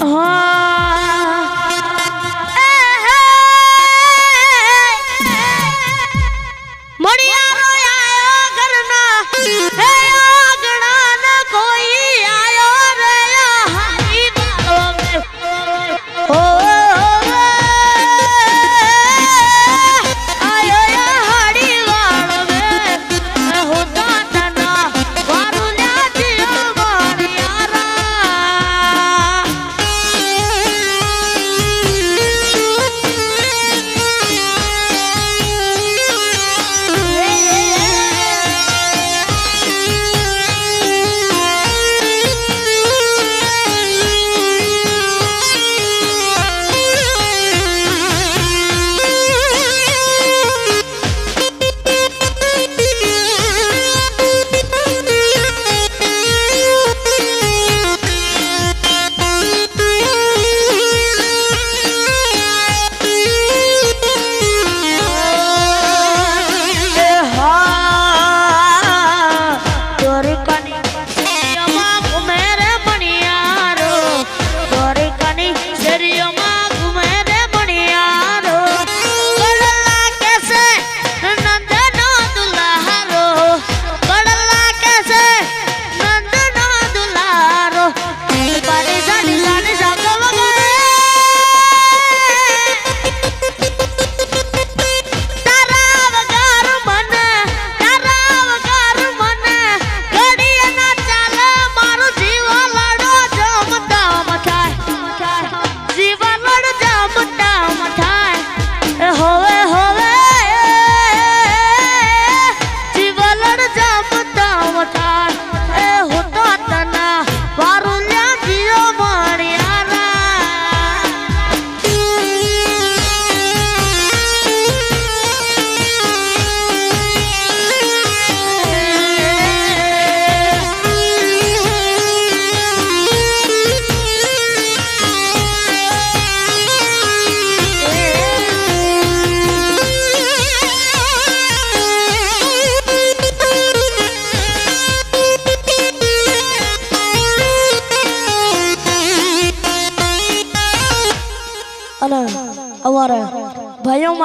અને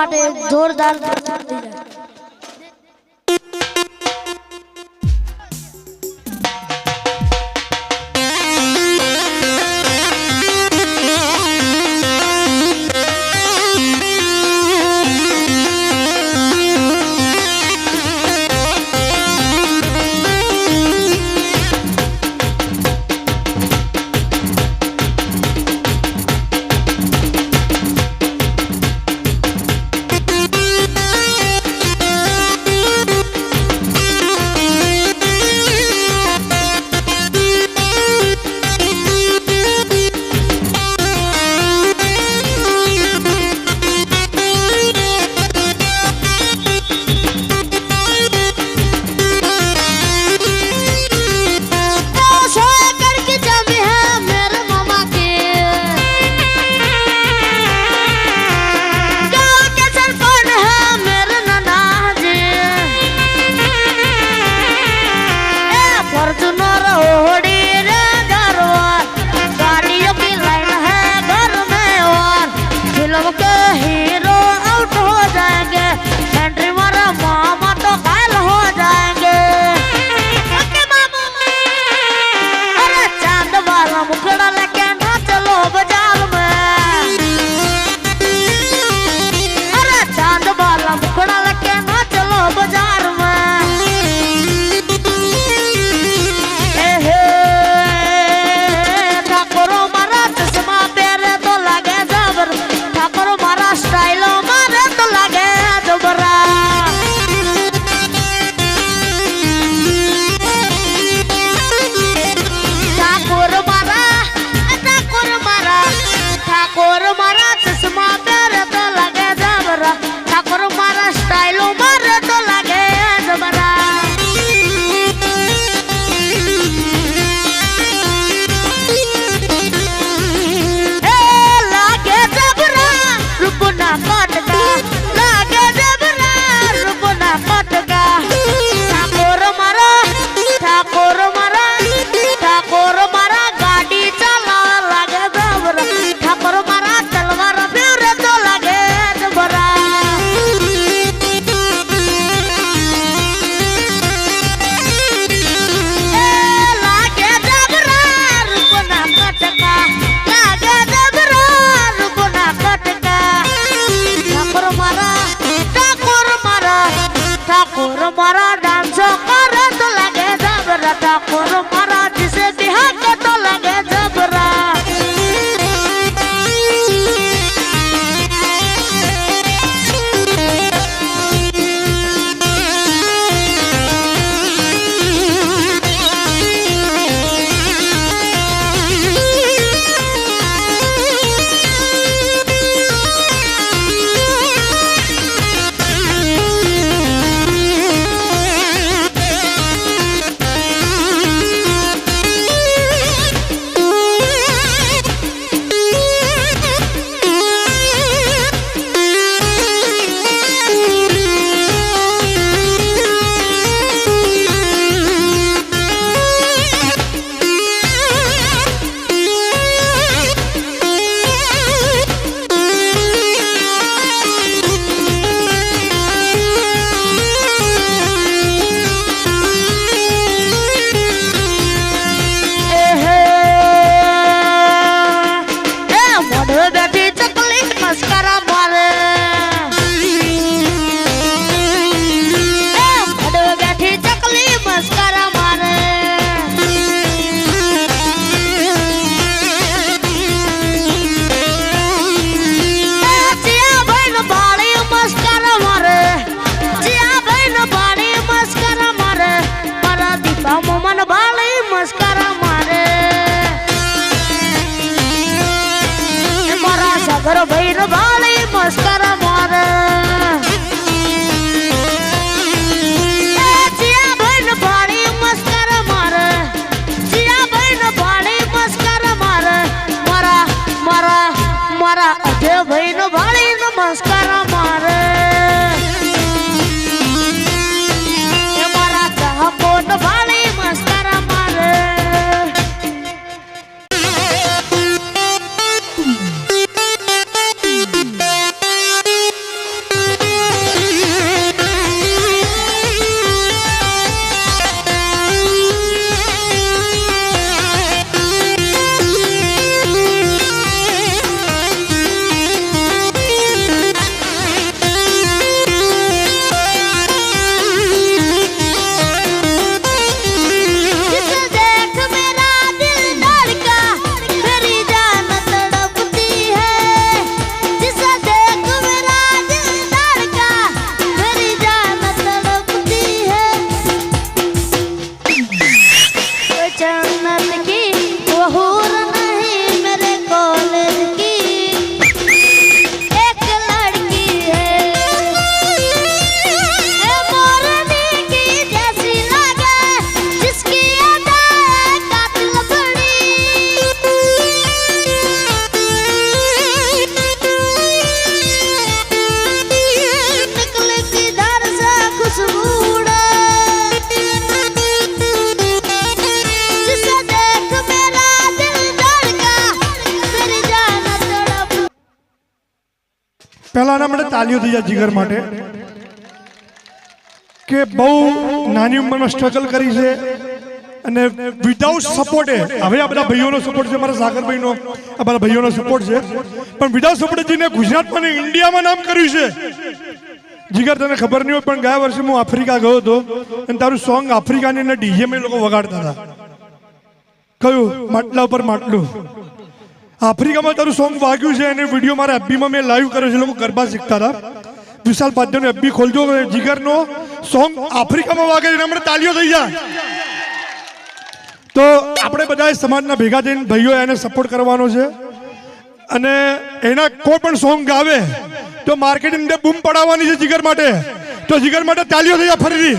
માટે જોરદાર Sokoro dan Sokoro tuh lagi tak berada Kurung marah di sedih hati પહેલા આના માટે તાલીઓ થઈ જાય જીગર માટે. કે બહુ નાની ઉંમરમાં સ્ટ્રગલ કરી છે અને વિધાઉટ સપોર્ટે હવે આ બધા ભાઈઓનો સપોર્ટ છે મારા સાગરભાઈનો, આ બધા ભાઈઓનો સપોર્ટ છે. પણ વિધાઉટ સપોર્ટે જેને ગુજરાતમાં ઇન્ડિયામાં નામ કર્યું છે, જીગર તને ખબર નહીં હોય, પણ ગયા વર્ષે હું આફ્રિકા ગયો હતો અને તારું સોંગ આફ્રિકાની ડીજેમાં એ લોકો વગાડતા હતા. કયું? માટલા ઉપર માટલું. આફ્રિકામાં તારું સોંગ વાગ્યું છે અને વીડિયો મારા એફબીમાં મેં લાઈવ કર્યો છે. લોકો ગરબા શીખતા હતા. વિશાલ પાધ્યનો એફબી ખોલજો જીગરનો સોંગ આફ્રિકામાં વાગે એના માટે તાલીઓ થઈ જાય. તો આપણે બધા સમાજના ભેગા થઈને ભાઈઓ એને સપોર્ટ કરવાનો છે. અને એના કોઈ પણ સોંગ ગાવે, તો માર્કેટિંગ બૂમ પડાવવાની છે જીગર માટે. તો જીગર માટે તાલીઓ થઈ જાય ફરીથી.